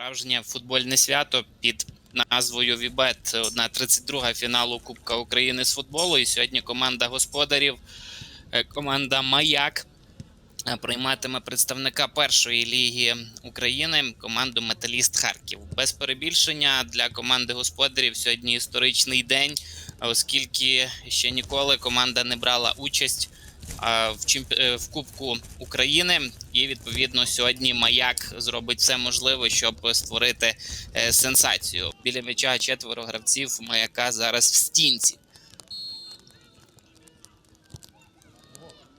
Справжнє футбольне свято під назвою Вібет. Одна 32 фіналу Кубка України з футболу. І сьогодні команда господарів, е, команда Маяк е, прийматиме представника першої ліги України, команду Металіст Харків. Без перебільшення для команди господарів сьогодні історичний день, оскільки ще ніколи команда не брала участь в чемпі... е, в Кубку України. І відповідно сьогодні маяк зробить все можливе, щоб створити е, сенсацію. Біля м'яча четверо гравців маяка зараз в стінці.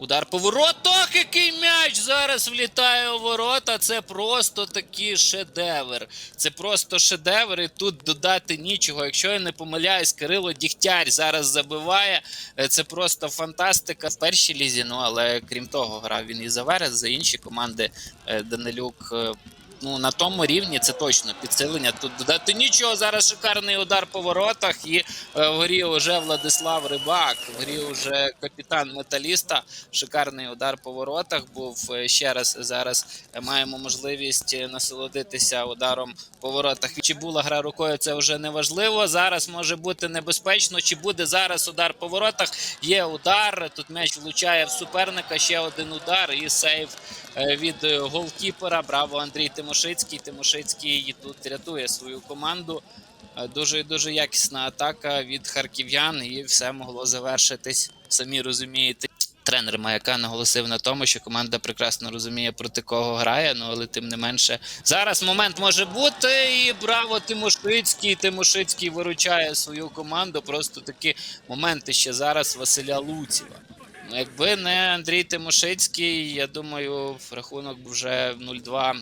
Удар по воротах, який м'яч зараз влітає у ворота. Це просто такий шедевр. Це просто шедевр, і тут додати нічого. Якщо я не помиляюсь, Кирило Дігтяр зараз забиває. Е, Це просто фантастика в першій лізі. Ну але крім того, грав він і за Верес, за інші команди е, Данилюк. Ну, на тому рівні це точно підсилення. Тут додати нічого. Зараз шикарний удар по воротах. І е, в грі вже Владислав Рибак. В грі вже капітан металіста. Шикарний удар по воротах. Був Е, ще раз. Зараз маємо можливість е, насолодитися ударом по воротах. Чи була гра рукою, це вже не важливо. Зараз може бути небезпечно. Чи буде зараз удар по воротах? Є удар. Тут м'яч влучає в суперника. Ще один удар і сейв від голкіпера. Браво, Андрій Тимошицький. Тимошицький тут рятує свою команду. Е, Дуже дуже якісна атака від харків'ян, і все могло завершитись. Самі розумієте. Тренер маяка наголосив на тому, що команда прекрасно розуміє проти кого грає. Ну але тим не менше зараз момент може бути. І браво Тимошицький. Тимошицький виручає свою команду. Просто такі моменти ще зараз Василя Луціва. Ну, якби не Андрій Тимошицький, я думаю, рахунок вже 0-2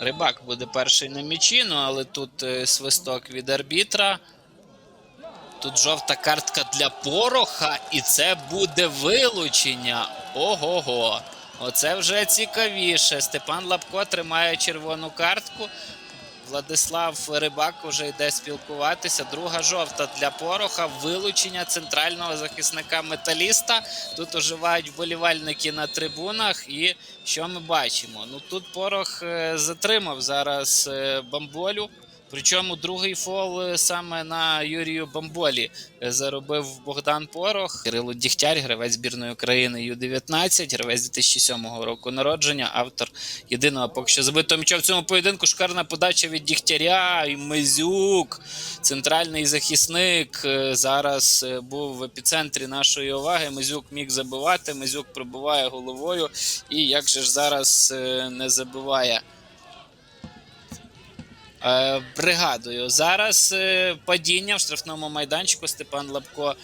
Рибак буде перший на м'ячі, ну але тут е, свисток від арбітра. Тут жовта картка для пороха, і це буде вилучення. Ого-го. Оце вже цікавіше. Степан Лапко тримає червону картку. Владислав Рибак уже йде спілкуватися. Друга жовта для пороха. Вилучення центрального захисника металіста. Тут оживають вболівальники на трибунах. І що ми бачимо? Ну тут порох е, затримав зараз е, бамболю. Причому другий фол е, саме на Юрію Бамболі е, заробив Богдан Порох. Кирило Дігтяр, гравець збірної України Ю-19, гравець 2007 року народження, автор єдиного поки що забитого м'яча в цьому поєдинку. Шикарна подача від Дігтяря і Мезюк, центральний захисник. е, Зараз був в епіцентрі нашої уваги. Мезюк міг забивати. Мезюк пробиває головою. І як же ж зараз не забиває. Е, Бригадою. Зараз е, падіння в штрафному майданчику. Степан Лапко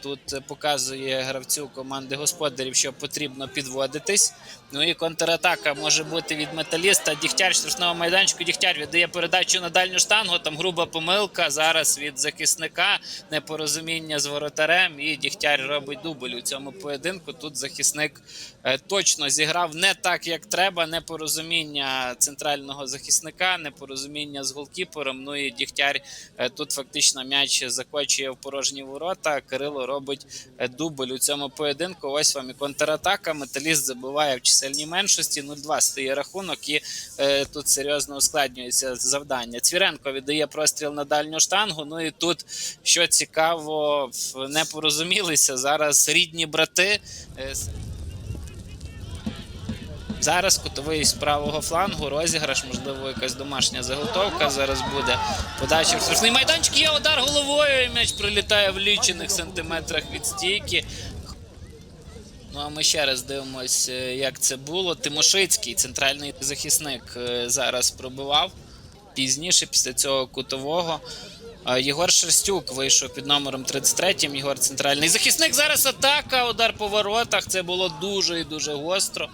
тут показує гравцю команди господарів, що потрібно підводитись. Ну і контратака може бути від металіста. Дігтяр штрафного майданчику. Дігтяр віддає передачу на дальню штангу. Там груба помилка. Зараз від захисника непорозуміння з воротарем. І Дігтяр робить дубль у цьому поєдинку. Тут захисник е, точно зіграв не так, як треба. Непорозуміння центрального захисника, непорозуміння з голкіпером. Ну і Дігтяр е, тут фактично м'яч закочує в порожні ворота. Кирило робить е, дубль у цьому поєдинку. Ось вам і контратака. Металіст забиває в чисельній меншості. 0-2 стає рахунок, і е, тут серйозно ускладнюється завдання. Цвіренко віддає простріл на дальню штангу. Ну і тут, що цікаво, не порозумілися зараз рідні брати. е, Зараз кутовий з правого флангу, розіграш, можливо, якась домашня заготовка зараз буде. Подача в штрафний майданчик, є удар головою, і м'яч прилітає в лічених сантиметрах від стійки. Ну а ми ще раз дивимося, як це було. Тимошицький, центральний захисник, е, зараз пробивав пізніше, після цього кутового. Єгор Шерстюк вийшов під номером 33. Єгор центральний захисник. Зараз атака, удар по воротах. Це було дуже і дуже гостро.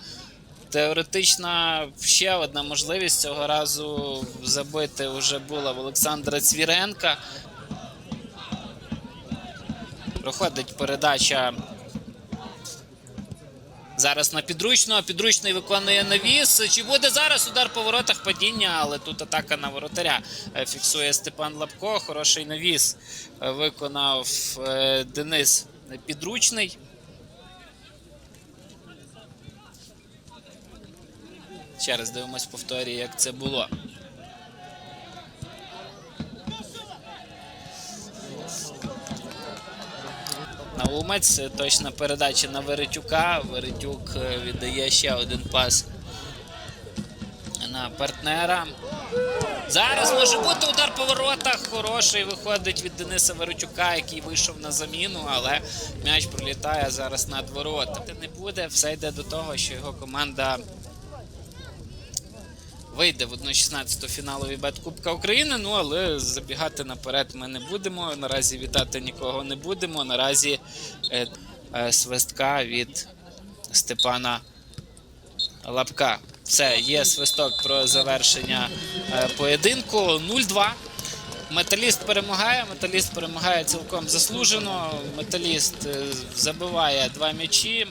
Теоретична ще одна можливість цього разу забити вже була в Олександра Цвіренка. Проходить передача зараз на підручного. Підручний виконує навіс. Чи буде зараз удар по воротах падіння, але тут атака на воротаря е, фіксує Степан Лапко. Хороший навіс е, виконав е, Денис Підручний. Ще раз дивимось повторі, як це було. Наумець, е, точна передача на Веретюка. Веретюк е, віддає ще один пас на партнера. Зараз може бути удар по воротах. Хороший виходить від Дениса Веретюка, який вийшов на заміну, але м'яч пролітає зараз над воротами. Не буде, все йде до того, що його команда вийде в 1-16 фіналу Вібет Кубка України. Ну але забігати наперед ми не будемо. Наразі вітати нікого не будемо. Наразі е, е, свистка від Степана Лапка. Все, є свисток про завершення е, поєдинку. 0-2. Металіст перемагає. Металіст перемагає цілком заслужено. Металіст е, забиває два м'ячі.